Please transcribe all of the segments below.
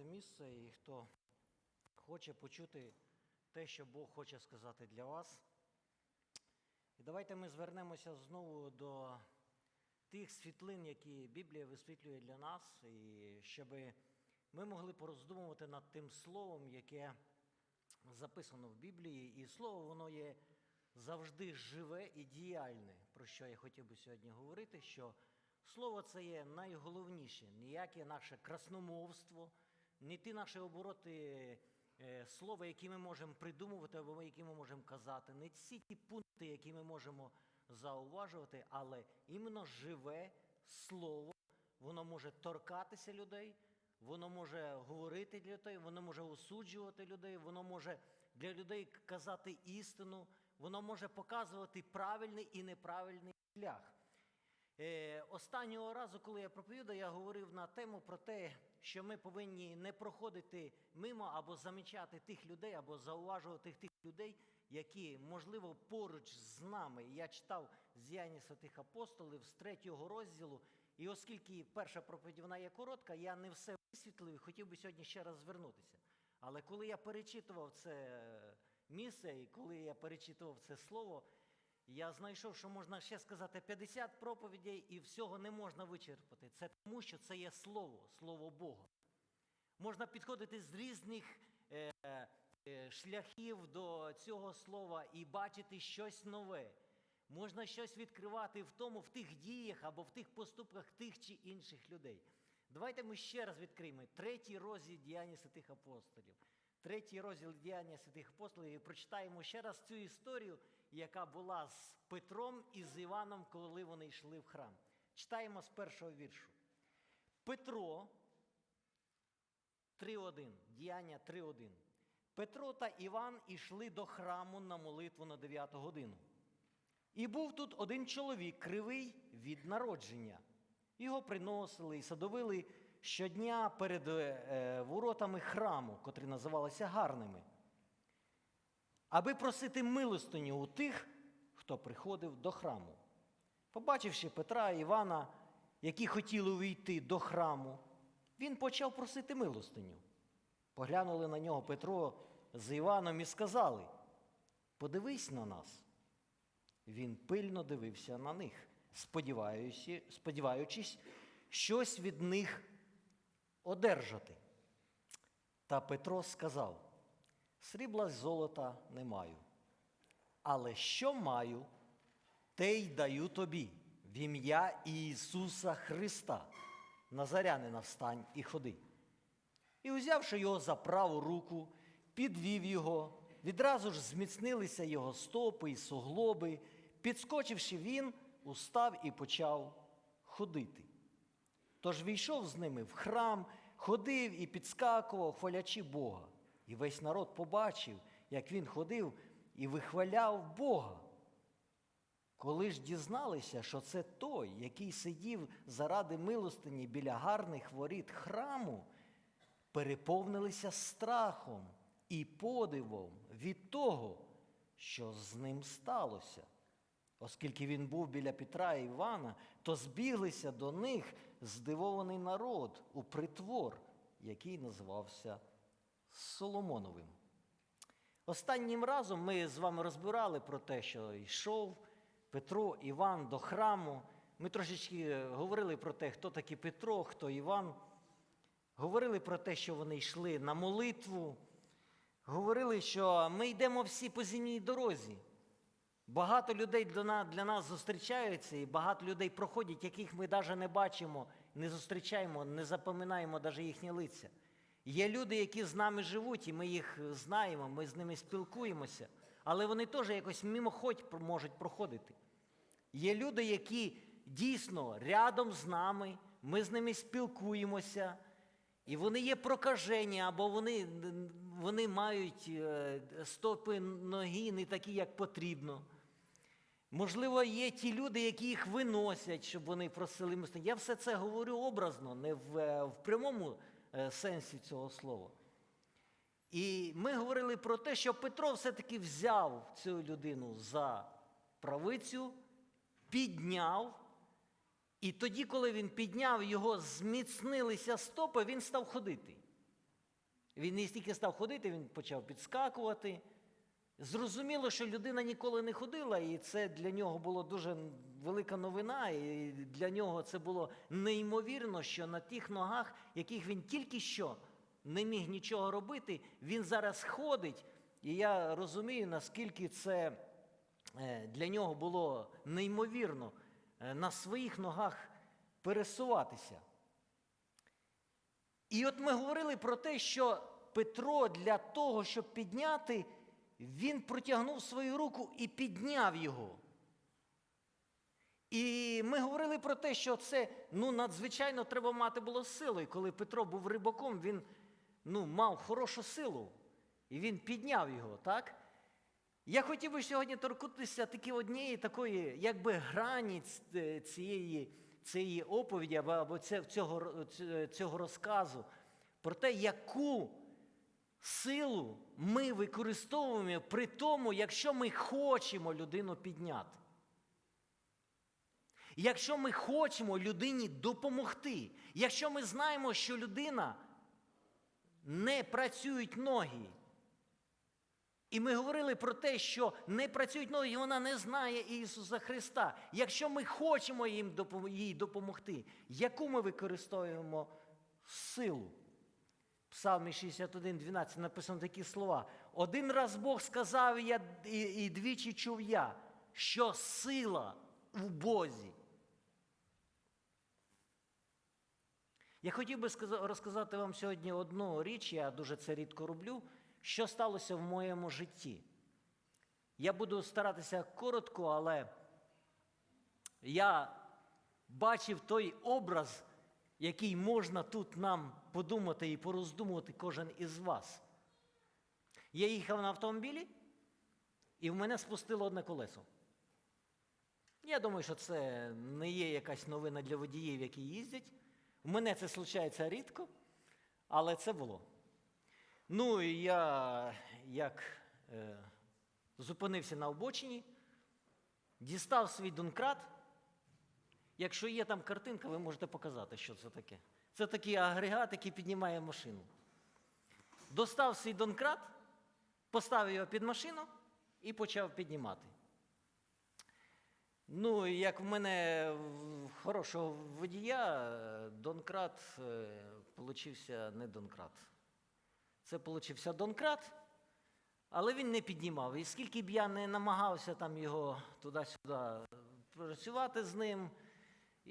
це місце і хто хоче почути те, що Бог хоче сказати для вас. І давайте ми звернемося знову до тих світлин, які Біблія висвітлює для нас, і щоб ми могли пороздумувати над тим словом, яке записано в Біблії. І слово воно є завжди живе і діяльне, про що я хотів би сьогодні говорити, що слово це є найголовніше, ніяке наше красномовство, не ті наші обороти е, слова, які ми можемо придумувати або які ми можемо казати, не всі ті пункти, які ми можемо зауважувати, але іменно живе слово, воно може торкатися людей, воно може говорити для людей, воно може осуджувати людей, воно може для людей казати істину, воно може показувати правильний і неправильний шлях. Е, Останнього разу, коли я проповідав, я говорив на тему про те, що ми повинні не проходити мимо або замічати тих людей, або зауважувати тих людей, які, можливо, поруч з нами. Я читав з'яння святих апостолів з третього розділу. І оскільки перша проповідь вона є коротка, я не все висвітлив і хотів би сьогодні ще раз звернутися. Але коли я перечитував це місце, і коли я перечитував це слово, я знайшов, що можна ще сказати 50 проповідей, і всього не можна вичерпати. Це тому, що це є слово, слово Бога. Можна підходити з різних е, е, шляхів до цього слова і бачити щось нове. Можна щось відкривати в тому, в тих діях або в тих поступках тих чи інших людей. Давайте ми ще раз відкриємо третій розділ діяння святих апостолів. Третій розділ діяння святих апостолів і прочитаємо ще раз цю історію, яка була з Петром і з Іваном, коли вони йшли в храм. Читаємо з першого віршу. Петро 3.1. Діяння 3.1. Петро та Іван ішли до храму на молитву на 9 годину. І був тут один чоловік, кривий від народження. Його приносили і садовили щодня перед е, воротами храму, котрі називалися гарними, аби просити милостиню у тих, хто приходив до храму. Побачивши Петра і Івана, які хотіли увійти до храму, він почав просити милостиню. Поглянули на нього Петро з Іваном і сказали: Подивись на нас. Він пильно дивився на них, сподіваючись, щось від них одержати. Та Петро сказав: Срібла золота не маю, але що маю, те й даю тобі в ім'я Ісуса Христа. Назарянина встань і ходи. І, узявши його за праву руку, підвів його, відразу ж зміцнилися його стопи і суглоби. Підскочивши він, устав і почав ходити. Тож війшов з ними в храм, ходив і підскакував, хвалячи Бога. І весь народ побачив, як він ходив і вихваляв Бога. Коли ж дізналися, що це той, який сидів заради милостині біля гарних воріт храму, переповнилися страхом і подивом від того, що з ним сталося. Оскільки він був біля Петра і Івана, то збіглися до них здивований народ у притвор, який називався Соломоновим. Останнім разом ми з вами розбирали про те, що йшов Петро, Іван до храму. Ми трошечки говорили про те, хто такий Петро, хто Іван. Говорили про те, що вони йшли на молитву. Говорили, що ми йдемо всі по земній дорозі. Багато людей для нас зустрічаються, і багато людей проходять, яких ми навіть не бачимо, не зустрічаємо, не запам'ятаємо навіть їхні лиця. Є люди, які з нами живуть, і ми їх знаємо, ми з ними спілкуємося, але вони теж якось мимоходь можуть проходити. Є люди, які дійсно рядом з нами, ми з ними спілкуємося, і вони є прокажені, або вони, вони мають е, стопи ноги не такі, як потрібно. Можливо, є ті люди, які їх виносять, щоб вони просили милостині. Я все це говорю образно, не в, е, в прямому сенсі цього слова. І ми говорили про те, що Петро все-таки взяв цю людину за правицю, підняв. І тоді, коли він підняв, його зміцнилися стопи, він став ходити. Він не стільки став ходити, він почав підскакувати. Зрозуміло, що людина ніколи не ходила, і це для нього було дуже велика новина, і для нього це було неймовірно, що на тих ногах, яких він тільки що не міг нічого робити, він зараз ходить. І я розумію, наскільки це е, для нього було неймовірно е, на своїх ногах пересуватися. І от ми говорили про те, що Петро для того, щоб підняти, він протягнув свою руку і підняв його. І ми говорили про те, що це ну, надзвичайно треба мати було силу. І коли Петро був рибаком, він ну, мав хорошу силу. І він підняв його, так? Я хотів би сьогодні торкнутися таки однієї такої, якби грані цієї, цієї оповіді або, цього, цього розказу про те, яку силу ми використовуємо при тому, якщо ми хочемо людину підняти. Якщо ми хочемо людині допомогти, якщо ми знаємо, що людина не працюють ноги, і ми говорили про те, що не працюють ноги, і вона не знає Ісуса Христа. Якщо ми хочемо їм їй допомогти, яку ми використовуємо силу? Псалмі 61, 12 написано такі слова. Один раз Бог сказав, я, і, і двічі чув я, що сила в Бозі. Я хотів би розказати вам сьогодні одну річ, я дуже це рідко роблю, що сталося в моєму житті. Я буду старатися коротко, але я бачив той образ, який можна тут нам подумати і пороздумувати кожен із вас. Я їхав на автомобілі, і в мене спустило одне колесо. Я думаю, що це не є якась новина для водіїв, які їздять. У мене це случається рідко, але це було. Ну, і я як е, зупинився на обочині, дістав свій донкрат. Якщо є там картинка, ви можете показати, що це таке. Це такий агрегат, який піднімає машину. Достав свій донкрат, поставив його під машину і почав піднімати. Ну, як в мене хорошого водія, донкрат е, получився не донкрат. Це получився донкрат, але він не піднімав. І скільки б я не намагався там його туди-сюди працювати з ним,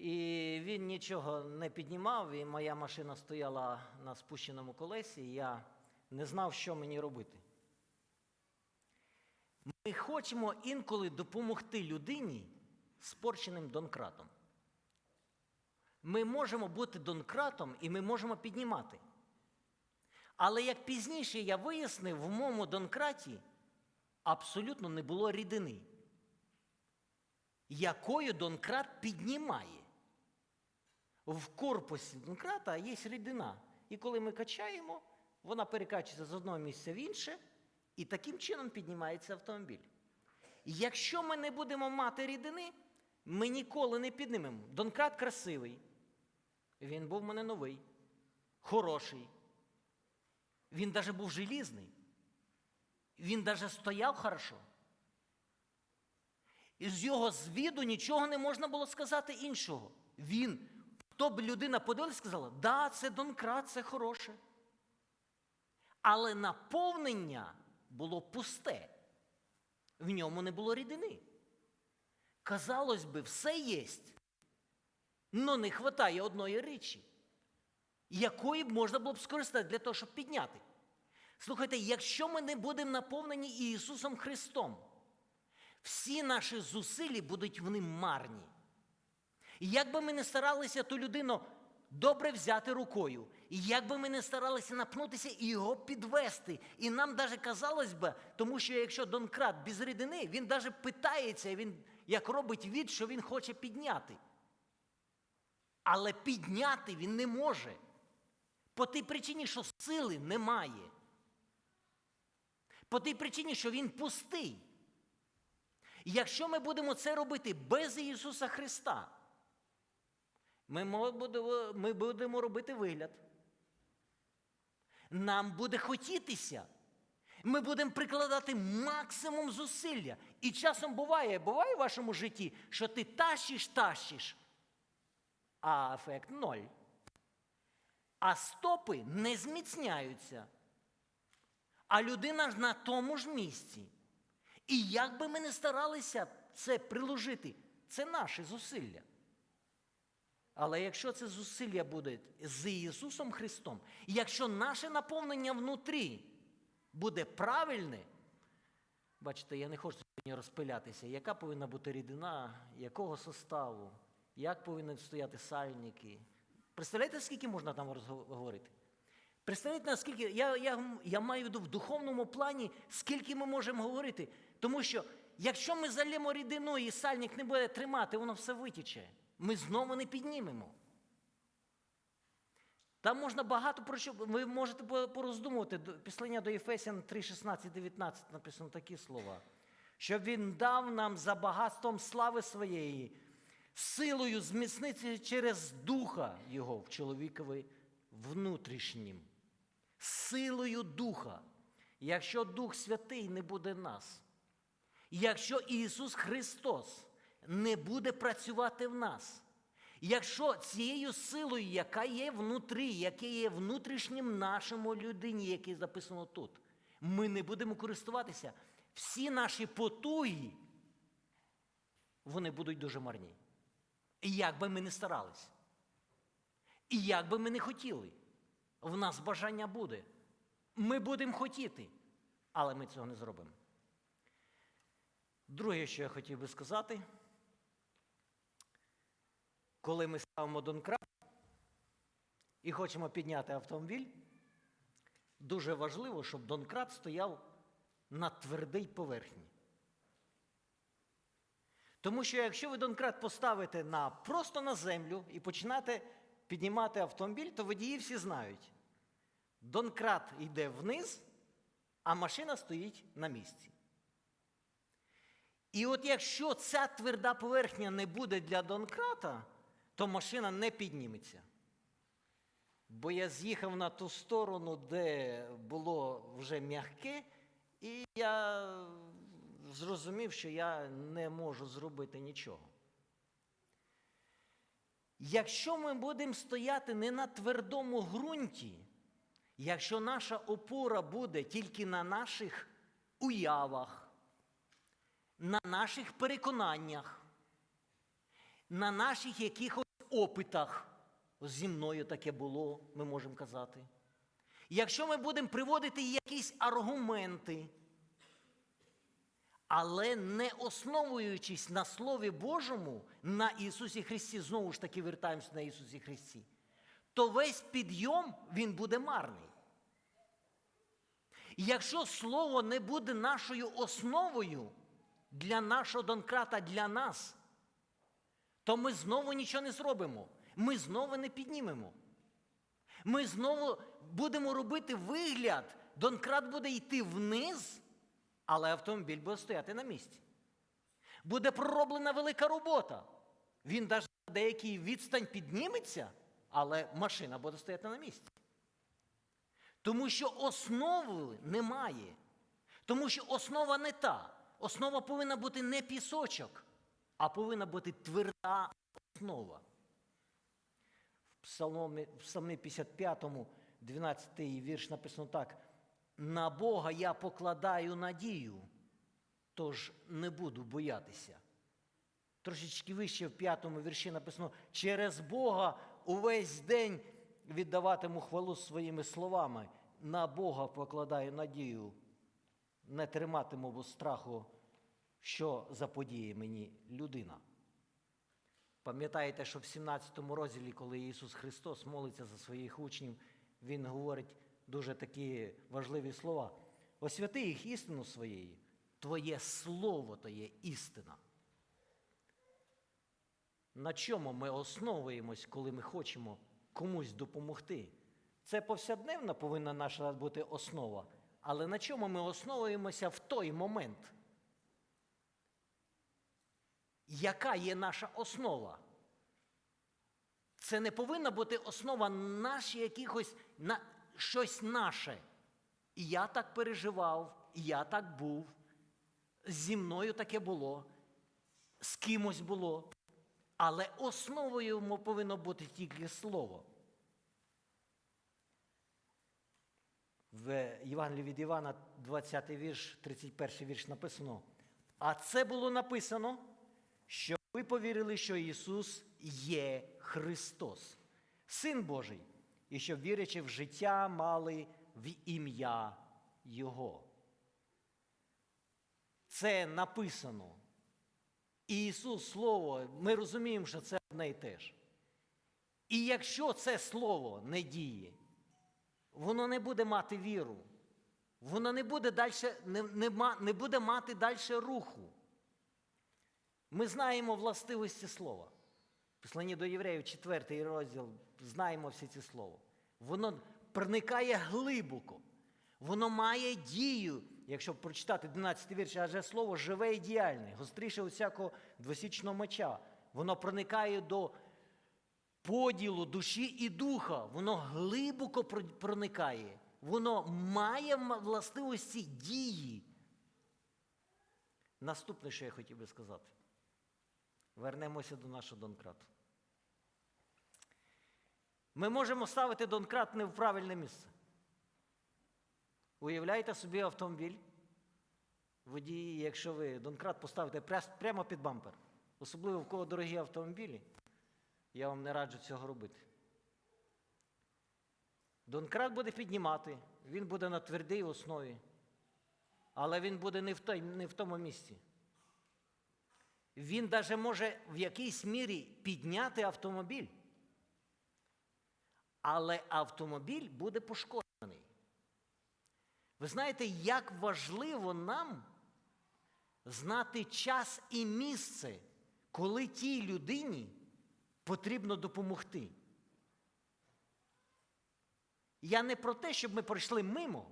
і він нічого не піднімав, і моя машина стояла на спущеному колесі, і я не знав, що мені робити. Ми хочемо інколи допомогти людині спорченим донкратом. Ми можемо бути донкратом і ми можемо піднімати. Але як пізніше я вияснив, в моєму донкраті абсолютно не було рідини, якою донкрат піднімає. В корпусі донкрата є рідина. І коли ми качаємо, вона перекачується з одного місця в інше, і таким чином піднімається автомобіль. Якщо ми не будемо мати рідини, ми ніколи не піднімемо. Донкрат красивий. Він був в мене новий, хороший. Він навіть був желізний. Він навіть стояв хорошо. І з його звіду нічого не можна було сказати іншого. Він, хто б людина подивилась, сказала, да, це донкрат, це хороше. Але наповнення було пусте. В ньому не було рідини. Казалось би, все єсть, але не вистачає одної речі, якої б можна було б скористати для того, щоб підняти. Слухайте, якщо ми не будемо наповнені Ісусом Христом, всі наші зусилля будуть в ним марні. І як би ми не старалися ту людину добре взяти рукою, і як би ми не старалися напнутися і його підвести, і нам навіть казалось би, тому що якщо Донкрат без рідини, він навіть питається, він як робить від, що він хоче підняти. Але підняти він не може. По тій причині, що сили немає. По тій причині, що він пустий. І якщо ми будемо це робити без Ісуса Христа, ми будемо, робити вигляд. Нам буде хотітися. Ми будемо прикладати максимум зусилля. І часом буває, буває в вашому житті, що ти тащиш, тащиш, а ефект ноль. А стопи не зміцняються. А людина ж на тому ж місці. І як би ми не старалися це приложити, це наші зусилля. Але якщо це зусилля буде з Ісусом Христом, і якщо наше наповнення внутрі буде правильне, бачите, я не хочу сьогодні розпилятися, яка повинна бути рідина, якого составу, як повинні стояти сальники. Представляєте, скільки можна там говорити? Представляєте, наскільки я, я, я маю в виду в духовному плані, скільки ми можемо говорити. Тому що якщо ми залємо рідину і сальник не буде тримати, воно все витіче. Ми знову не піднімемо. Там можна багато про що. Ви можете пороздумувати. Післання до Єфесян 3, 16, 19 написано такі слова. Щоб він дав нам за багатством слави своєї, силою зміцнити через Духа Його в чоловікові внутрішнім. Силою Духа. Якщо Дух Святий не буде нас, якщо Ісус Христос не буде працювати в нас, якщо цією силою, яка є внутрі, яка є внутрішнім нашому людині, який записано тут, ми не будемо користуватися, всі наші потуги, вони будуть дуже марні. І як би ми не старались, і як би ми не хотіли, в нас бажання буде. Ми будемо хотіти, але ми цього не зробимо. Друге, що я хотів би сказати, коли ми ставимо донкрат і хочемо підняти автомобіль, дуже важливо, щоб донкрат стояв на твердій поверхні. Тому що якщо ви донкрат поставите на, просто на землю і починаєте піднімати автомобіль, то водії всі знають. Донкрат йде вниз, а машина стоїть на місці. І от якщо ця тверда поверхня не буде для донкрата, то машина не підніметься. Бо я з'їхав на ту сторону, де було вже м'яке, і я зрозумів, що я не можу зробити нічого. Якщо ми будемо стояти не на твердому ґрунті, якщо наша опора буде тільки на наших уявах, на наших переконаннях, на наших якихось опитах, зі мною таке було, ми можемо казати. Якщо ми будемо приводити якісь аргументи, але не основуючись на Слові Божому, на Ісусі Христі, знову ж таки вертаємося на Ісусі Христі, то весь підйом він буде марний. Якщо Слово не буде нашою основою для нашого донкрата, для нас, то ми знову нічого не зробимо. Ми знову не піднімемо. Ми знову будемо робити вигляд, донкрат буде йти вниз, але автомобіль буде стояти на місці. Буде пророблена велика робота. Він навіть на деякий відстань підніметься, але машина буде стояти на місці. Тому що основи немає. Тому що основа не та. Основа повинна бути не пісочок, а повинна бути тверда основа. В Псалмі, в Псалмі 55, 12 вірш написано так: на Бога я покладаю надію, тож не буду боятися. Трошечки вище в п'ятому вірші написано: через Бога увесь день віддаватиму хвалу своїми словами. На Бога покладаю надію, не триматиму страху, що заподіє мені людина. Пам'ятаєте, що в 17 розділі, коли Ісус Христос молиться за своїх учнів, Він говорить дуже такі важливі слова. Освяти їх істину своєю, Твоє Слово то є істина. На чому ми основуємось, коли ми хочемо комусь допомогти? Це повсякденна повинна наша бути основа. Але на чому ми основуємося в той момент? Яка є наша основа? Це не повинна бути основа наші якихось, на, щось наше. І я так переживав, і я так був. Зі мною таке було, з кимось було. Але основою повинно бути тільки слово. В Євангелії від Івана, 20 вірш, 31 вірш написано. А це було написано, щоб ви повірили, що Ісус є Христос, Син Божий, і щоб, вірячи в життя, мали в ім'я Його. Це написано. І Ісус Слово, ми розуміємо, що це одне і те ж. І якщо це Слово не діє, воно не буде мати віру, воно не буде, дальше, не, не, не буде мати далі руху. Ми знаємо властивості слова. Послання до євреїв, 4 розділ, знаємо всі ці слова. Воно проникає глибоко. Воно має дію, якщо прочитати 12 вірш, адже слово живе і діяльне, гостріше усякого двосічного меча. Воно проникає до поділу душі і духа. Воно глибоко проникає. Воно має властивості дії. Наступне, що я хотів би сказати. Вернемося до нашого Донкрату. Ми можемо ставити Донкрат не в правильне місце. Уявляєте собі автомобіль, водії, якщо ви Донкрат поставите прямо під бампер, особливо в кого дорогі автомобілі, я вам не раджу цього робити. Донкрат буде піднімати, він буде на твердій основі, але він буде не в, тому місці. Він навіть може в якійсь мірі підняти автомобіль. Але автомобіль буде пошкоджений. Ви знаєте, як важливо нам знати час і місце, коли тій людині потрібно допомогти. Я не про те, щоб ми пройшли мимо,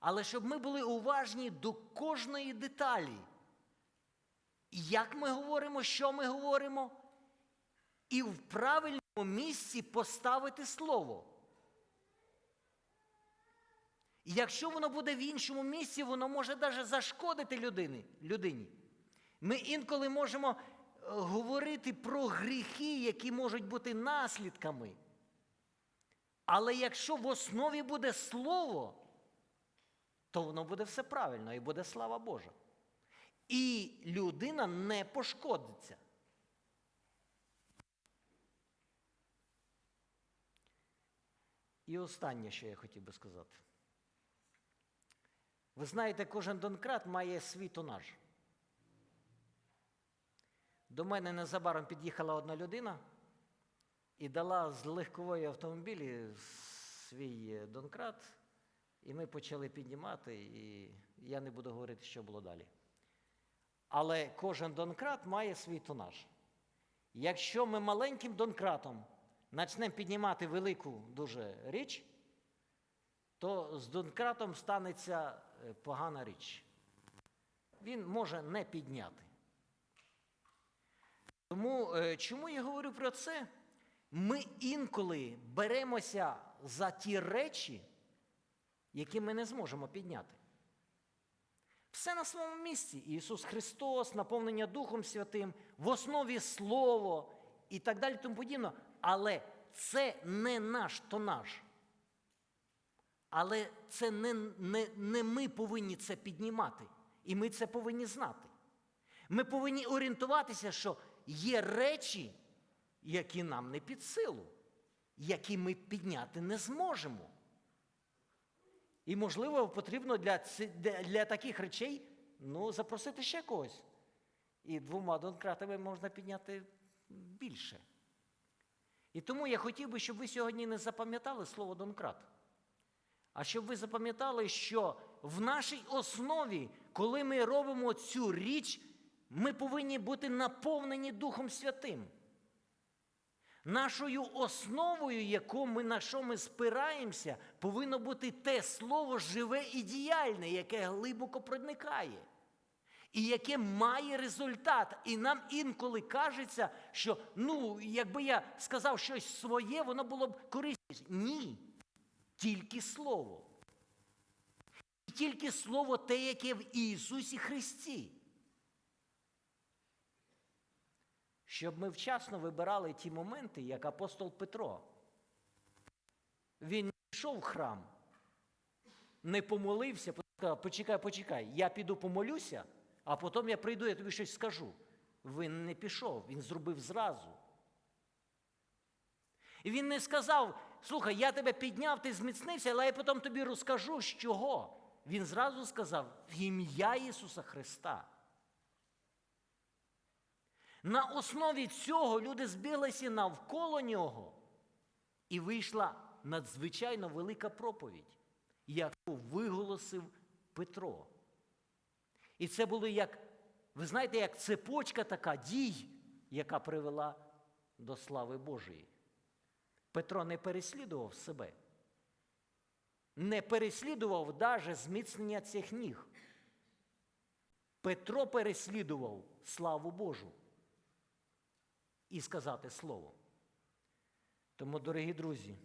але щоб ми були уважні до кожної деталі. Як ми говоримо, що ми говоримо, і в правильному місці поставити слово. І Якщо воно буде в іншому місці, воно може навіть зашкодити людині. людині. Ми інколи можемо е, говорити про гріхи, які можуть бути наслідками. Але якщо в основі буде слово, то воно буде все правильно і буде слава Божа. І людина не пошкодиться. І останнє, що я хотів би сказати. Ви знаєте, кожен донкрат має свій тонаж. До мене незабаром під'їхала одна людина і дала з легкової автомобілі свій е, донкрат, і ми почали піднімати, і я не буду говорити, що було далі. Але кожен донкрат має свій тонаж. Якщо ми маленьким донкратом почнемо піднімати велику дуже річ, то з донкратом станеться е, погана річ. Він може не підняти. Тому е, чому я говорю про це? Ми інколи беремося за ті речі, які ми не зможемо підняти. Все на своєму місці. Ісус Христос, наповнення Духом Святим, в основі Слово і так далі, тому подібне. Але це не наш тонаж. Але це не, не, не ми повинні це піднімати. І ми це повинні знати. Ми повинні орієнтуватися, що є речі, які нам не під силу, які ми підняти не зможемо. І, можливо, потрібно для, для, таких речей ну, запросити ще когось. І двома донкратами можна підняти більше. І тому я хотів би, щоб ви сьогодні не запам'ятали слово донкрат. А щоб ви запам'ятали, що в нашій основі, коли ми робимо цю річ, ми повинні бути наповнені Духом Святим. Нашою основою, яку ми, на що ми спираємося, повинно бути те слово живе і діяльне, яке глибоко проникає. І яке має результат. І нам інколи кажеться, що ну, якби я сказав щось своє, воно було б корисніше. Ні. Тільки Слово. І Тільки Слово те, яке в Ісусі Христі. Щоб ми вчасно вибирали ті моменти, як апостол Петро. Він не пішов в храм, не помолився, сказав, почекай, почекай, я піду помолюся, а потім я прийду, я тобі щось скажу. Він не пішов, він зробив зразу. І він не сказав, слухай, я тебе підняв, ти зміцнився, але я потім тобі розкажу, з чого. Він зразу сказав в ім'я Ісуса Христа. На основі цього люди збилися навколо нього, і вийшла надзвичайно велика проповідь, яку виголосив Петро. І це було як, ви знаєте, як цепочка така дій, яка привела до слави Божої. Петро не переслідував себе, не переслідував даже зміцнення цих ніг. Петро переслідував славу Божу і сказати слово. Тому, дорогі друзі,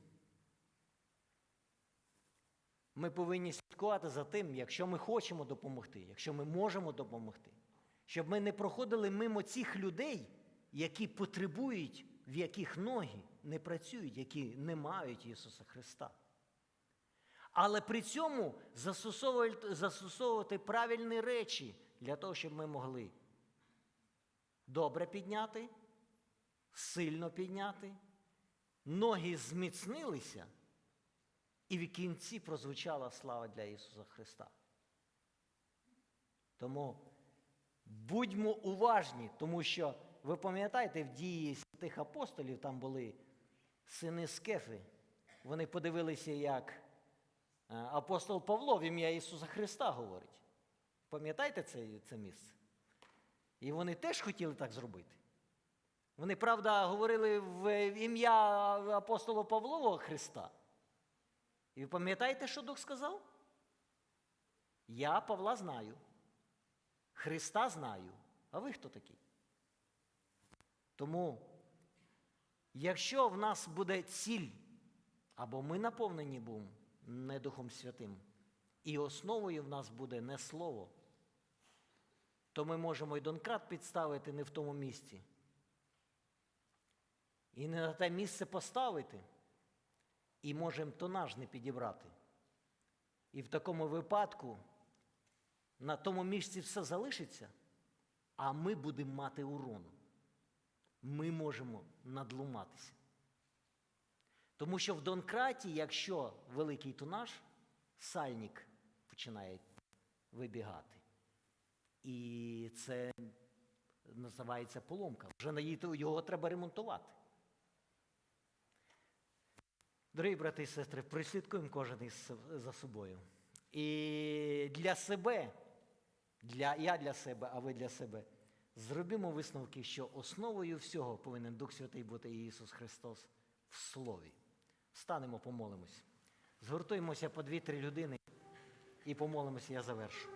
ми повинні слідкувати за тим, якщо ми хочемо допомогти, якщо ми можемо допомогти, щоб ми не проходили мимо цих людей, які потребують, в яких ноги не працюють, які не мають Ісуса Христа. Але при цьому застосовувати, правильні речі для того, щоб ми могли добре підняти, сильно підняти, ноги зміцнилися, і в кінці прозвучала слава для Ісуса Христа. Тому будьмо уважні, тому що ви пам'ятаєте, в дії святих апостолів там були сини Скефи. Вони подивилися, як е, апостол Павло в ім'я Ісуса Христа говорить. Пам'ятаєте це, це місце? І вони теж хотіли так зробити. Вони, правда, говорили в ім'я апостола Павлова Христа. І ви пам'ятаєте, що Дух сказав? Я Павла знаю. Христа знаю. А ви хто такий? Тому, якщо в нас буде ціль, або ми наповнені будемо не Духом Святим, і основою в нас буде не Слово, то ми можемо і донкрат підставити не в тому місці. І не на те місце поставити, і можемо тонаж не підібрати. І в такому випадку на тому місці все залишиться, а ми будемо мати урон. Ми можемо надлуматися. Тому що в Донкраті, якщо великий тонаж, сальник починає вибігати. І це називається поломка. Вже його треба ремонтувати. Дорогі брати і сестри, прислідкуємо кожен із за собою. І для себе, для, я для себе, а ви для себе, зробимо висновки, що основою всього повинен Дух Святий бути Ісус Христос в Слові. Встанемо, помолимось. Згуртуємося по дві-три людини і помолимося, я завершу.